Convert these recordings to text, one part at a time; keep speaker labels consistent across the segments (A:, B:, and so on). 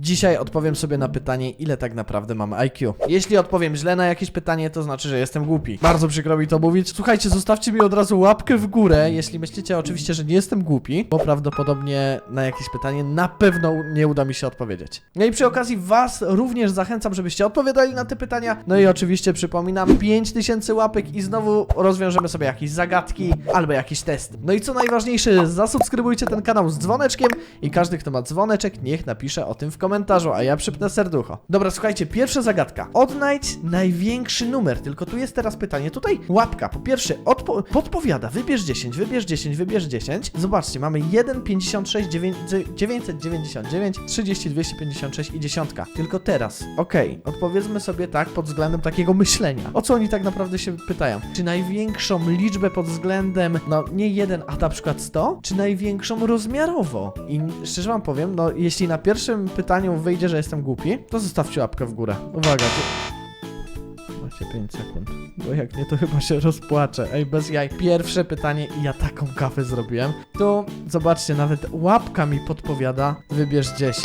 A: Dzisiaj odpowiem sobie na pytanie, ile tak naprawdę mam IQ. Jeśli odpowiem źle na jakieś pytanie, to znaczy, że jestem głupi. Bardzo przykro mi to mówić. Słuchajcie, zostawcie mi od razu łapkę w górę, jeśli myślicie oczywiście, że nie jestem głupi, bo prawdopodobnie na jakieś pytanie na pewno nie uda mi się odpowiedzieć. No i przy okazji was również zachęcam, żebyście odpowiadali na te pytania. No i oczywiście przypominam, 5000 łapek i znowu rozwiążemy sobie jakieś zagadki albo jakiś test. No i co najważniejsze, zasubskrybujcie ten kanał z dzwoneczkiem i każdy, kto ma dzwoneczek, niech napisze o tym w komentarzu, a ja przypnę serducho. Dobra, słuchajcie, pierwsza zagadka. Odnajdź największy numer, tylko tu jest teraz pytanie. Tutaj łapka, po pierwsze, odpo- podpowiada, wybierz 10, wybierz 10, wybierz 10. Zobaczcie, mamy 1, 56, 9, 999, 30, 256 i dziesiątka. Tylko teraz, okej, odpowiedzmy sobie tak pod względem takiego myślenia. O co oni tak naprawdę się pytają? Czy największą liczbę pod względem, no nie jeden, a na przykład 100? Czy największą rozmiarowo? I szczerze wam powiem, no jeśli na pierwszym pytaniu wyjdzie, że jestem głupi, to zostawcie łapkę w górę. Uwaga. Macie 5 sekund. Bo jak nie, to chyba się rozpłaczę. Ej, bez jaj. Pierwsze pytanie i ja taką kawę zrobiłem. Tu, zobaczcie, nawet łapka mi podpowiada. Wybierz 10.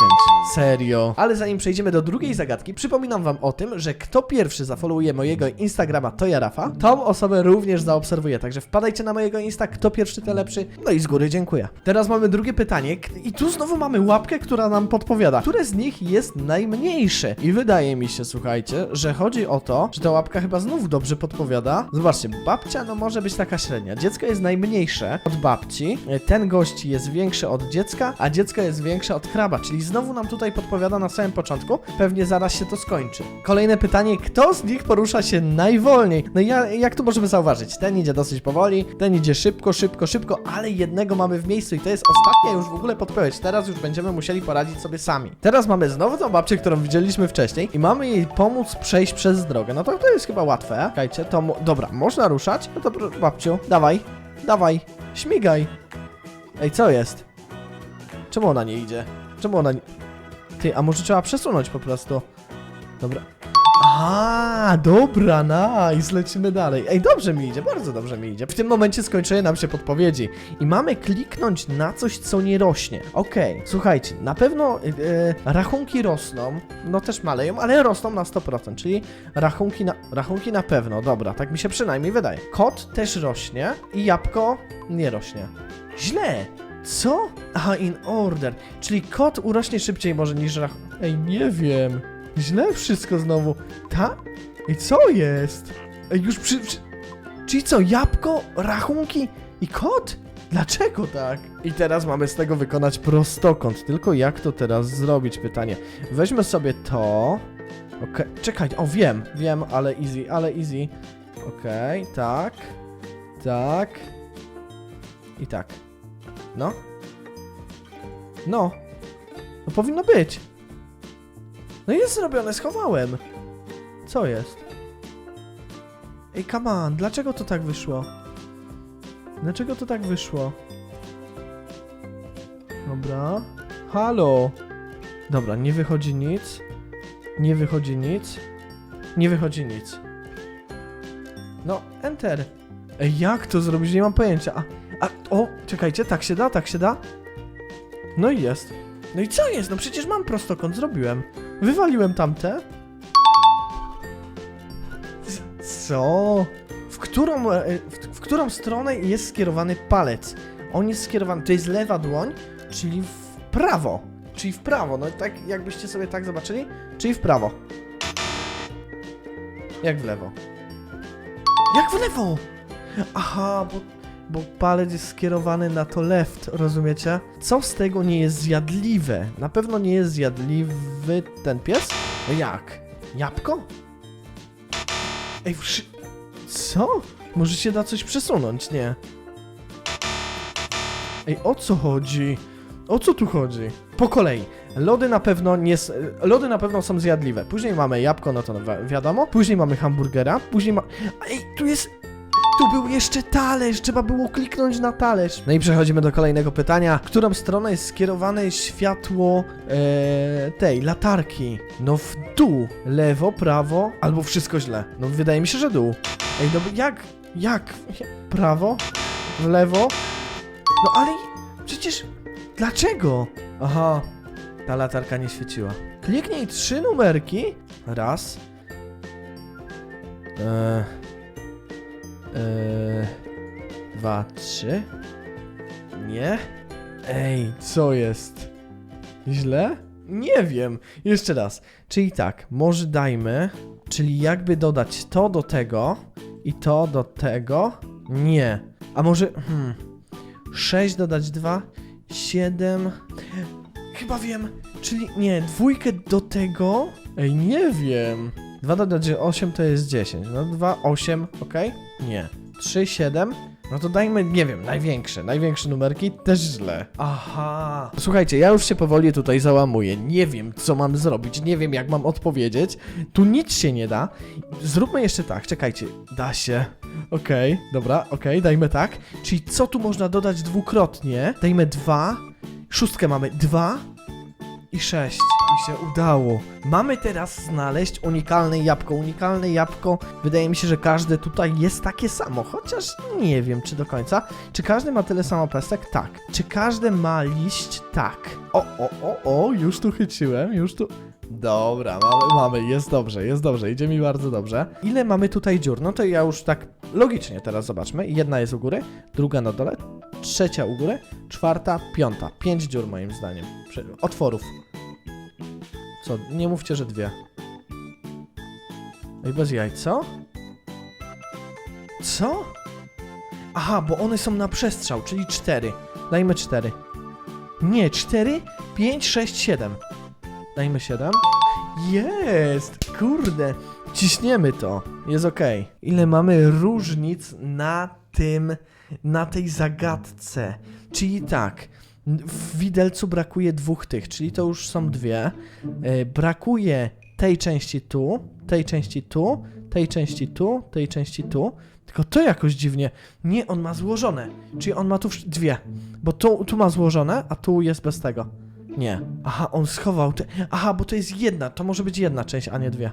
A: Serio. Ale zanim przejdziemy do drugiej zagadki, przypominam wam o tym, że kto pierwszy zafollowuje mojego Instagrama, to ja Rafa, tą osobę również zaobserwuję. Także wpadajcie na mojego Insta, kto pierwszy, to lepszy. No i z góry dziękuję. Teraz mamy drugie pytanie i tu znowu mamy łapkę, która nam podpowiada, które z nich jest najmniejsze. I wydaje mi się, słuchajcie, że chodzi o to, że ta łapka chyba znów dobrze podpowiada. Zobaczcie, babcia no może być taka średnia. Dziecko jest najmniejsze od babci, e, ten gość jest większy od dziecka, a dziecko jest większe od kraba, czyli znowu nam tutaj podpowiada na samym początku. Pewnie zaraz się to skończy. Kolejne pytanie, kto z nich porusza się najwolniej? No ja, jak tu możemy zauważyć? Ten idzie dosyć powoli, ten idzie szybko, szybko, szybko, ale jednego mamy w miejscu i to jest ostatnia już w ogóle podpowiedź. Teraz już będziemy musieli poradzić sobie sami. Teraz mamy znowu tą babcię, którą widzieliśmy wcześniej i mamy jej pomóc przejść przez drogę. No to to jest chyba łatwe. Czekajcie, to dobra, można ruszać? No to babciu, dawaj, dawaj, śmigaj. Ej, co jest? Czemu ona nie idzie? Czemu ona nie... Ty, a może trzeba przesunąć po prostu? Dobra. A, dobra, nice, lecimy dalej. Ej, dobrze mi idzie, bardzo dobrze mi idzie. W tym momencie skończyły nam się podpowiedzi i mamy kliknąć na coś, co nie rośnie. Okej, słuchajcie, na pewno e, rachunki rosną, no też maleją, ale rosną na 100%, czyli rachunki na, rachunki na pewno, dobra, tak mi się przynajmniej wydaje. Kot też rośnie i jabłko nie rośnie. Źle! Co? Aha, in order. Czyli kot urośnie szybciej może niż rach... Ej, nie wiem. Źle wszystko znowu. Ta? Ej, co jest? Ej, już przy... przy... Czyli co, jabłko, rachunki i kot? Dlaczego tak? I teraz mamy z tego wykonać prostokąt. Tylko jak to teraz zrobić? Pytanie. Weźmy sobie to. Okej, czekaj, o wiem, wiem, ale easy, ale easy. Okej, tak. Tak. I tak. No. No. No powinno być. No jest zrobione, schowałem. Co jest? Ej, come on, dlaczego to tak wyszło? Dlaczego to tak wyszło? Dobra. Halo. Dobra, nie wychodzi nic. Nie wychodzi nic. Nie wychodzi nic. No, enter. Ej, jak to zrobić? Nie mam pojęcia. A, a, o, czekajcie, tak się da, tak się da? No i jest. No i co jest? No przecież mam prostokąt, zrobiłem. Wywaliłem tamte. Co? W którą, e, w, w którą stronę jest skierowany palec? On jest skierowany, to jest lewa dłoń, czyli w prawo. Czyli w prawo, no tak jakbyście sobie tak zobaczyli, czyli w prawo. Jak w lewo. Jak w lewo? Aha, bo, bo palec jest skierowany na to left, rozumiecie? Co z tego nie jest zjadliwe? Na pewno nie jest zjadliwy ten pies? No jak? Jabłko? Ej, wszy... Co? Może się da coś przesunąć, nie? Ej, o co chodzi? O co tu chodzi? Po kolei. Lody na pewno nie... Lody na pewno są zjadliwe. Później mamy jabłko, no to wi- wiadomo. Później mamy hamburgera. Później ma... Ej, tu jest... Tu był jeszcze talerz, trzeba było kliknąć na talerz. No i przechodzimy do kolejnego pytania. W którą stronę jest skierowane światło e, tej latarki? No w dół. Lewo, prawo, albo wszystko źle. No wydaje mi się, że dół. Ej, no jak? Jak? Prawo? W lewo? No ale przecież... Dlaczego? Aha. Ta latarka nie świeciła. Kliknij trzy numerki. Raz. Eee, eee, dwa, trzy. Nie? Ej, co jest? Źle? Nie wiem. Jeszcze raz. Czyli tak, może dajmy, czyli jakby dodać to do tego i to do tego. Nie. A może, hmm, 6 dodać 2, 7. Chyba wiem, czyli nie, dwójkę do tego. Ej, nie wiem. 2 dodać 8 to jest 10. No 2, 8, ok? Nie. 3, 7. No to dajmy, nie wiem, największe. Największe numerki też źle. Aha. Słuchajcie, ja już się powoli tutaj załamuję. Nie wiem, co mam zrobić. Nie wiem, jak mam odpowiedzieć. Tu nic się nie da. Zróbmy jeszcze tak, czekajcie. Da się. Okej, dobra, okej, dajmy tak. Czyli co tu można dodać dwukrotnie? Dajmy 2. Szóstkę mamy 2 i 6. Się udało. Mamy teraz znaleźć unikalne jabłko. Unikalne jabłko, wydaje mi się, że każde tutaj jest takie samo, chociaż nie wiem, czy do końca. Czy każdy ma tyle samo pestek? Tak. Czy każdy ma liść? Tak. O, o, o, o, już tu chyciłem, już tu... Dobra, mamy, mamy, jest dobrze, jest dobrze, idzie mi bardzo dobrze. Ile mamy tutaj dziur? No to ja już tak logicznie teraz zobaczmy. Jedna jest u góry, druga na dole, trzecia u góry, czwarta, piąta. Pięć dziur moim zdaniem. Otworów. Co? Nie mówcie, że dwie. Ej, bez jaj, co? Co? Aha, bo one są na przestrzał, czyli cztery. Dajmy cztery. Nie, cztery, pięć, sześć, siedem. Dajmy siedem. Jest! Kurde! Ciśniemy to. Jest okej. Ile mamy różnic na tym, na tej zagadce? Czyli tak, w widelcu brakuje dwóch tych, czyli to już są dwie. E, brakuje tej części tu, tej części tu, tej części tu, tej części tu. Tylko to jakoś dziwnie. Nie, on ma złożone. Czyli on ma tu dwie. Bo tu, tu ma złożone, a tu jest bez tego. Nie. Aha, on schował te. Aha, bo to jest jedna. To może być jedna część, a nie dwie.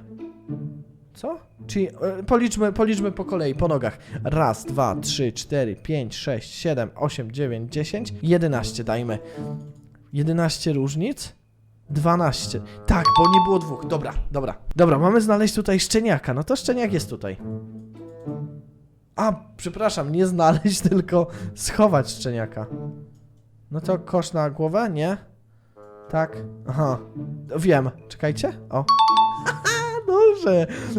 A: Co? Czyli e, policzmy, policzmy po kolei, po nogach. Raz, dwa, trzy, cztery, pięć, sześć, siedem, osiem, dziewięć, dziesięć, jedenaście dajmy. Jedenaście różnic? 12. Tak, bo nie było dwóch. Dobra, dobra. Dobra, mamy znaleźć tutaj szczeniaka. No to szczeniak jest tutaj. A, przepraszam, nie znaleźć, tylko schować szczeniaka. No to kosz na głowę? Nie? Tak? Aha. Wiem. Czekajcie. O.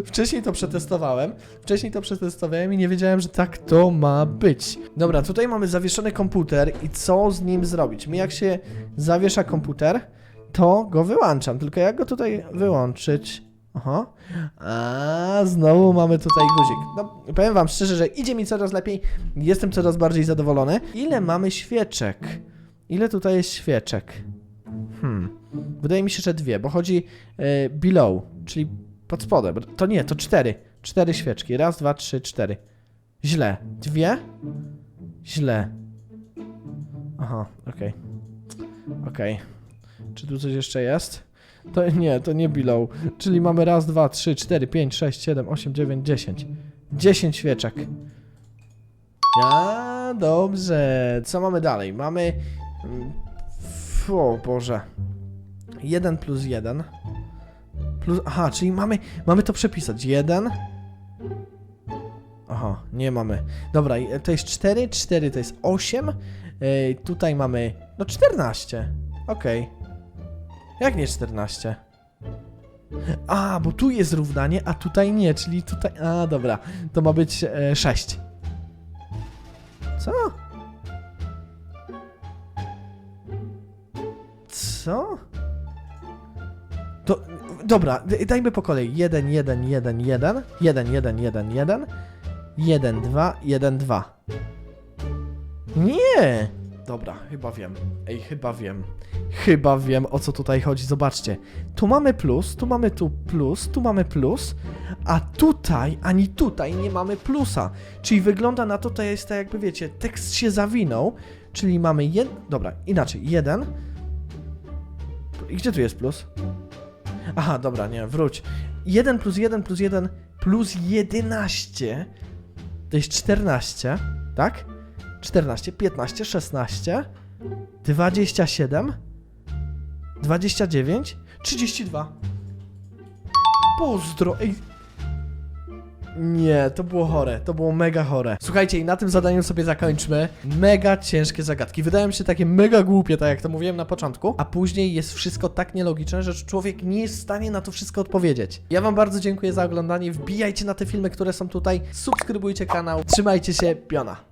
A: Wcześniej to przetestowałem. Wcześniej to przetestowałem i nie wiedziałem, że tak to ma być. Dobra, tutaj mamy zawieszony komputer i co z nim zrobić? Mi jak się zawiesza komputer, to go wyłączam. Tylko jak go tutaj wyłączyć? Aha. A znowu mamy tutaj guzik. No, powiem wam szczerze, że idzie mi coraz lepiej. Jestem coraz bardziej zadowolony. Ile mamy świeczek? Ile tutaj jest świeczek? Hmm. Wydaje mi się, że dwie, bo chodzi e, below, czyli pod spodem. To nie, to cztery. Cztery świeczki. Raz, dwa, trzy, cztery. Źle. Dwie? Źle. Aha, okej. Okej. Czy tu coś jeszcze jest? To nie, to nie below. Czyli mamy raz, dwa, trzy, cztery, pięć, sześć, siedem, osiem, dziewięć, dziesięć. Dziesięć świeczek. A, dobrze. Co mamy dalej? Mamy... mm, O Boże. 1 plus 1. Plus, aha, czyli mamy, mamy to przepisać. 1. Aha, nie mamy. Dobra, i- to jest 4, 4 to jest 8. Yy, tutaj mamy, no 14. Okej. Jak nie 14? A, bo tu jest równanie, a tutaj nie, czyli tutaj... A, dobra, to ma być e, 6. Co? Co? To, dobra, dajmy po kolei. 1, 1, 1, 1, 1, 1, 1, 1, 1, 2, 1, 2. Nie! Dobra, chyba wiem. Ej, chyba wiem. Chyba wiem, o co tutaj chodzi. Zobaczcie. Tu mamy plus, tu mamy tu plus, tu mamy plus, a tutaj, ani tutaj nie mamy plusa. Czyli wygląda na to, to jest tak jakby, wiecie, tekst się zawinął, czyli mamy jeden... Dobra, inaczej. Jeden... I gdzie tu jest plus? Aha, dobra, nie, wróć. 1 plus 1 plus 1 plus 11 to jest 14, tak? 14, 15, 16, 27, 29, 32. Pozdro, ej. Nie, to było chore, to było mega chore. Słuchajcie, i na tym zadaniu sobie zakończmy. Mega ciężkie zagadki. Wydają się takie mega głupie, tak jak to mówiłem na początku, a później jest wszystko tak nielogiczne, że człowiek nie jest w stanie na to wszystko odpowiedzieć. Ja wam bardzo dziękuję za oglądanie. Wbijajcie na te filmy, które są tutaj. Subskrybujcie kanał. Trzymajcie się, piona.